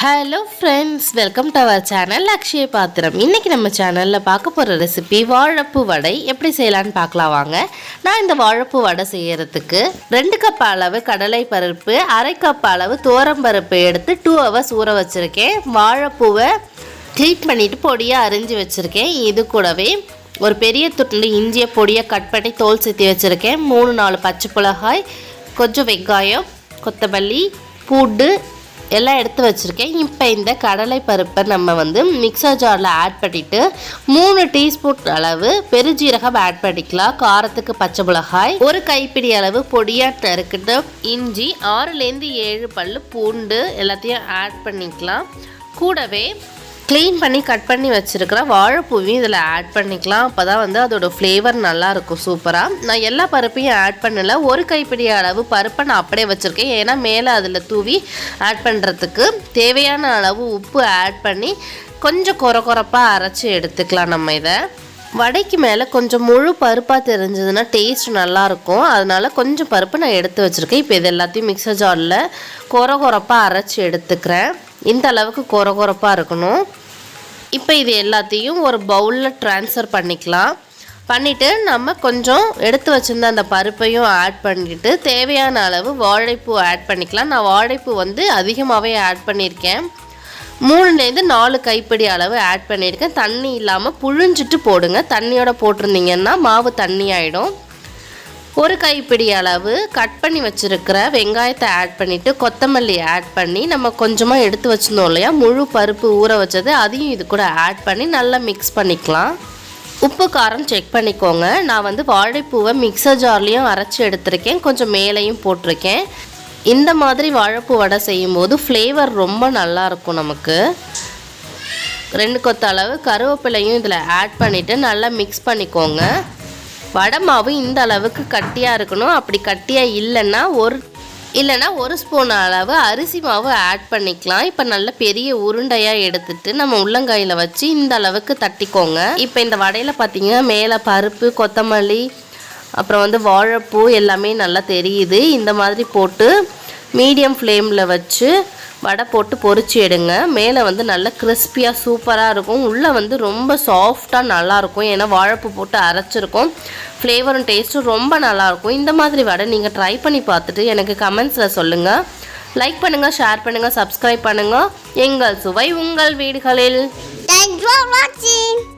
Hello friends welcome to our channel Akshaya Pathram இன்றைக்கி நம்ம சேனலில் பார்க்க போகிற ரெசிபி வாழைப்பூ வடை எப்படி செய்யலான்னு பார்க்கலாம் வாங்க. நான் இந்த வாழைப்பூ வடை செய்கிறதுக்கு ரெண்டு கப் அளவு கடலை பருப்பு அரை கப் அளவு பருப்பு எடுத்து டூ ஹவர்ஸ் ஊற வச்சுருக்கேன். வாழைப்பூவை க்ளீன் பண்ணிவிட்டு பொடியாக அரிஞ்சு வச்சுருக்கேன். இது கூடவே ஒரு பெரிய துண்டு இஞ்சியை பொடியாக கட் பண்ணி தோல் சுற்றி வச்சுருக்கேன். மூணு நாலு பச்சை மிளகாய் கொஞ்சம் வெங்காயம் கொத்தமல்லி பூண்டு எல்லாம் எடுத்து வச்சுருக்கேன். இப்போ இந்த கடலை பருப்பை நம்ம வந்து மிக்சர் ஜாரில் ஆட் பண்ணிவிட்டு மூணு டீஸ்பூன் அளவு பெருஜீரகம் ஆட் பண்ணிக்கலாம். காரத்துக்கு பச்சை மிளகாய் ஒரு கைப்பிடி அளவு பொடியாக நறுக்கிட்டு இஞ்சி ஆறுலேருந்து ஏழு பல் பூண்டு எல்லாத்தையும் ஆட் பண்ணிக்கலாம். கூடவே க்ளீன் பண்ணி கட் பண்ணி வச்சுருக்கிற வாழைப்பூவையும் இதில் ஆட் பண்ணிக்கலாம். அப்போ தான் வந்து அதோடய ஃப்ளேவர் நல்லாயிருக்கும் சூப்பராக நான் எல்லா பருப்பையும் ஆட் பண்ணலை. ஒரு கைப்பிடி அளவு பருப்பை நான் அப்படியே வச்சுருக்கேன். ஏன்னா மேலே அதில் தூவி ஆட் பண்ணுறதுக்கு தேவையான அளவு உப்பு ஆட் பண்ணி கொஞ்சம் குறை குறைப்பாக அரைச்சி எடுத்துக்கலாம் நம்ம இதை. வடைக்கு மேலே கொஞ்சம் முழு பருப்பாக தெரிஞ்சதுன்னா டேஸ்ட் நல்லாயிருக்கும் அதனால் கொஞ்சம் பருப்பு நான் எடுத்து வச்சுருக்கேன். இப்போ இது எல்லாத்தையும் மிக்சர் ஜாரில் குறை குறைப்பாக அரைச்சி எடுத்துக்கிறேன். இந்த அளவுக்கு குற குறப்பாக இருக்கணும். இப்போ இது எல்லாத்தையும் ஒரு பவுலில் ட்ரான்ஸ்ஃபர் பண்ணிக்கலாம். பண்ணிவிட்டு நம்ம கொஞ்சம் எடுத்து வச்சுருந்த அந்த பருப்பையும் ஆட் பண்ணிவிட்டு தேவையான அளவு வாழைப்பூ ஆட் பண்ணிக்கலாம். நான் வாழைப்பூ வந்து அதிகமாகவே ஆட் பண்ணியிருக்கேன். மூணுலேருந்து நாலு கைப்பிடி அளவு ஆட் பண்ணியிருக்கேன். தண்ணி இல்லாமல் புழிஞ்சிட்டு போடுங்க. தண்ணியோட போட்டிருந்தீங்கன்னா மாவு தண்ணி ஆகிடும் ஒரு கைப்பிடி அளவு கட் பண்ணி வச்சுருக்கிற வெங்காயத்தை ஆட் பண்ணிவிட்டு கொத்தமல்லி ஆட் பண்ணி நம்ம கொஞ்சமாக எடுத்து வச்சுருந்தோம் இல்லையா? முழு பருப்பு ஊற வச்சது அதையும் இது கூட ஆட் பண்ணி நல்லா மிக்ஸ் பண்ணிக்கலாம். உப்பு காரம் செக் பண்ணிக்கோங்க. நான் வந்து வாழைப்பூவை மிக்சர் ஜார்லேயும் அரைச்சி எடுத்திருக்கேன். கொஞ்சம் மேலேயும் போட்டிருக்கேன். இந்த மாதிரி வாழைப்பூ வடை செய்யும்போது ஃப்ளேவர் ரொம்ப நல்லாயிருக்கும் நமக்கு. ரெண்டு கொத்த அளவு கருவேப்பிலையும் இதில் ஆட் பண்ணிவிட்டு நல்லா மிக்ஸ் பண்ணிக்கோங்க. வடை மாவு இந்த அளவுக்கு கட்டியாக இருக்கணும். அப்படி கட்டியாக இல்லைன்னா ஒரு இல்லைன்னா ஒரு ஸ்பூன் அளவு அரிசி மாவு ஆட் பண்ணிக்கலாம். இப்போ நல்ல பெரிய உருண்டையாக எடுத்துட்டு நம்ம உள்ளங்காயில் வச்சு இந்த அளவுக்கு தட்டிக்கோங்க. இப்போ இந்த வடையில் பார்த்தீங்கன்னா மேலே பருப்பு கொத்தமல்லி அப்புறம் வந்து வாழைப்பூ எல்லாமே நல்லா தெரியுது. இந்த மாதிரி போட்டு மீடியம் ஃப்ளேமில் வச்சு வடை போட்டு பொறிச்சு எடுங்க. மேலே வந்து நல்லா கிறிஸ்பியாக சூப்பராக இருக்கும். உள்ளே வந்து ரொம்ப சாஃப்டாக நல்லாயிருக்கும் ஏன்னா வாழைப்பூ போட்டு அரைச்சிருக்கும். ஃப்ளேவரும் டேஸ்ட்டும் ரொம்ப நல்லாயிருக்கும் இந்த மாதிரி வடை நீங்கள் ட்ரை பண்ணி பார்த்துட்டு எனக்கு கமெண்ட்ஸில் சொல்லுங்கள் லைக் பண்ணுங்கள் ஷேர் பண்ணுங்கள் சப்ஸ்கிரைப் பண்ணுங்கள் எங்கள் சுவை உங்கள் வீடுகளில். Thanks for watching.